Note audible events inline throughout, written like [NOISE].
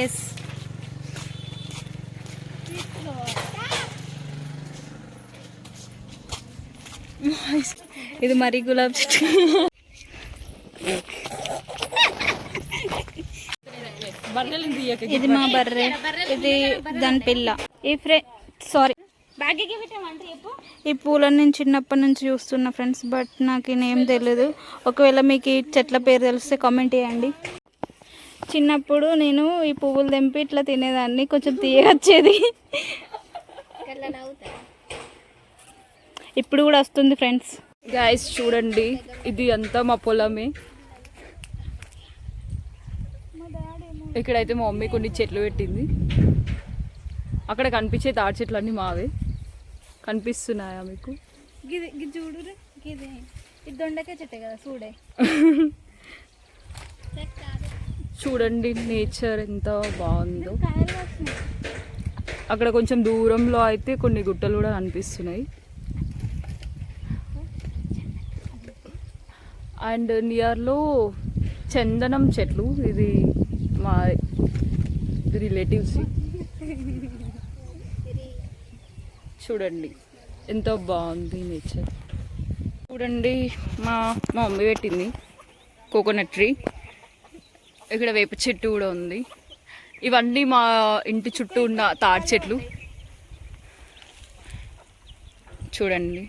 Yes ఇది మరి గులాబ్ ఇది మా బర్రె. ఇది దాని పిల్ల. ఈ ఫ్రె సారీ ఈ పూలను నేను చిన్నప్పటి నుంచి చూస్తున్నా ఫ్రెండ్స్ బట్ నాకు నేమ్ తెలియదు ఒకవేళ మీకు ఈ చెట్ల పేరు తెలిస్తే కామెంట్ చేయండి. చిన్నప్పుడు నేను ఈ పువ్వులు తెంపి ఇట్లా తినేదాన్ని కొంచెం తీయగచ్చేది ఇప్పుడు కూడా వస్తుంది ఫ్రెండ్స్. గాయస్ చూడండి ఇది అంతా మా పొలమే. ఇక్కడైతే మా మమ్మీ కొన్ని చెట్లు పెట్టింది. అక్కడ కనిపించే తాడి చెట్లు అన్నీ మావే. కనిపిస్తున్నాయా మీకు? గిది గిది చూడు గిది. ఇది దొండకాయ చెట్టే కదా చూడే. చూడండి నేచర్ ఎంత బాగుందో. అక్కడ కొంచెం దూరంలో అయితే కొన్ని గుట్టలు కూడా కనిపిస్తున్నాయి. అండ్ నియర్లో చందనం చెట్లు ఇది మా రిలేటివ్స్. చూడండి ఎంతో బాగుంది నేచర్. చూడండి మా మా మమ్మీ పెట్టింది కోకోనట్ ట్రీ. ఇక్కడ వేప చెట్టు కూడా ఉంది. ఇవన్నీ మా ఇంటి చుట్టూ ఉన్న తాడి చెట్లు. చూడండి.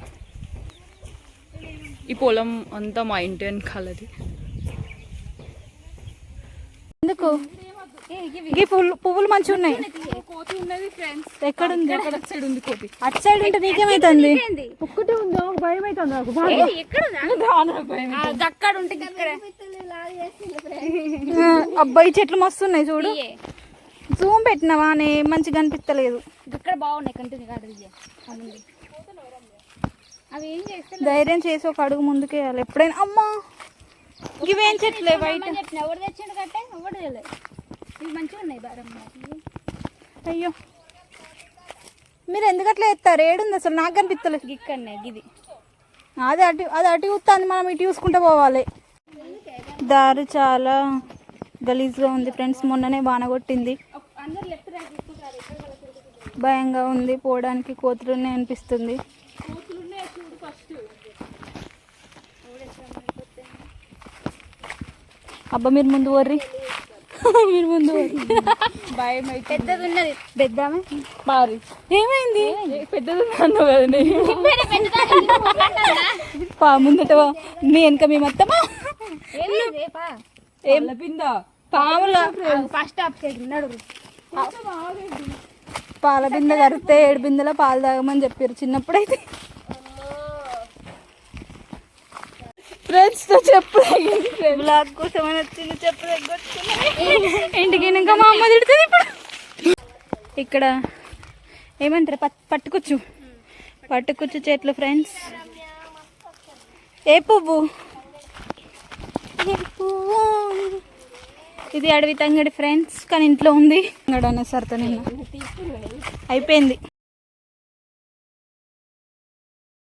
ఈ పొలం అంతా మా ఇంటి వెనకాలది. ఎందుకు? ఈ పువ్వులు మంచిగా ఉన్నాయి కోతి ఉన్నది ఫ్రెండ్స్ అక్కడ సైడ్ ఉంది కోతి. అటు సైడ్ ఉంటే నీకేమైతుంది? ఒక్కటే ఉందా? భయం అవుతుంది నాకు. అక్కడ ఉంటే అబ్బాయి చెట్లు మస్తున్నాయి చూడు. జూమ్ పెట్టినవా నే మంచిగా కనిపిస్తలేదు ఇక్కడ బాగున్నాయి కంటిన్యూ కాదు. అవి ఏం చేస్తే ధైర్యం చేసి ఒక అడుగు ముందుకు వేయాలి. ఎప్పుడైనా అమ్మా! ఇవేం చెట్లే బయట? ఎవరు తెచ్చిండు కట్టే? ఎవరు ఇవి మంచిగా ఉన్నాయి బారమ్మ అయ్యో. మీరు ఎందుకు అట్లా ఎత్తారు ఏడుంది అసలు? నాకు కనిపిస్తలేదు. ఇక్కడనే గిది. అది అటు అది అటు చూస్తుంది. మనం ఇటు చూసుకుంటూ పోవాలి. దారి చాలా గలీజ్గా ఉంది ఫ్రెండ్స్. మొన్ననే బాణ కొట్టింది. భయంగా ఉంది. పోవడానికి కోతులునే అనిపిస్తుంది. అబ్బా మీరు ముందు వర్రి. [LAUGHS] మీరు ముందు వర్రి. భయం పెద్దది ఉన్నది పెద్దామే? మారి. ఏమైంది? పెద్దది అన్నావు కదా పా ముందట. మీ వెనక మేము వస్తామా ఏం పిందా పాముల ఫస్ట్ ఆఫ్ సైడ్ నడుగు పాల బిందె కరిస్తే ఏడు బిందెల పాలు తాగమని చెప్పారు చిన్నప్పుడైతే. ఫ్రెండ్స్తో చెప్పు బ్లాగ్ కోసం అని వచ్చింది చెప్పు ఇంటికి ఇంకా మా అమ్మ తిడుతుంది ఇప్పుడు. ఇక్కడ ఏమంటారు? పట్ పట్టుకొచ్చు. పట్టుకొచ్చు చెట్లు ఫ్రెండ్స్ ఏ పువ్వు? ఇది అడవి తంగడి ఫ్రెండ్స్ కానీ ఇంట్లో ఉంది. తంగడు అనేసరితో నిన్న. అయిపోయింది.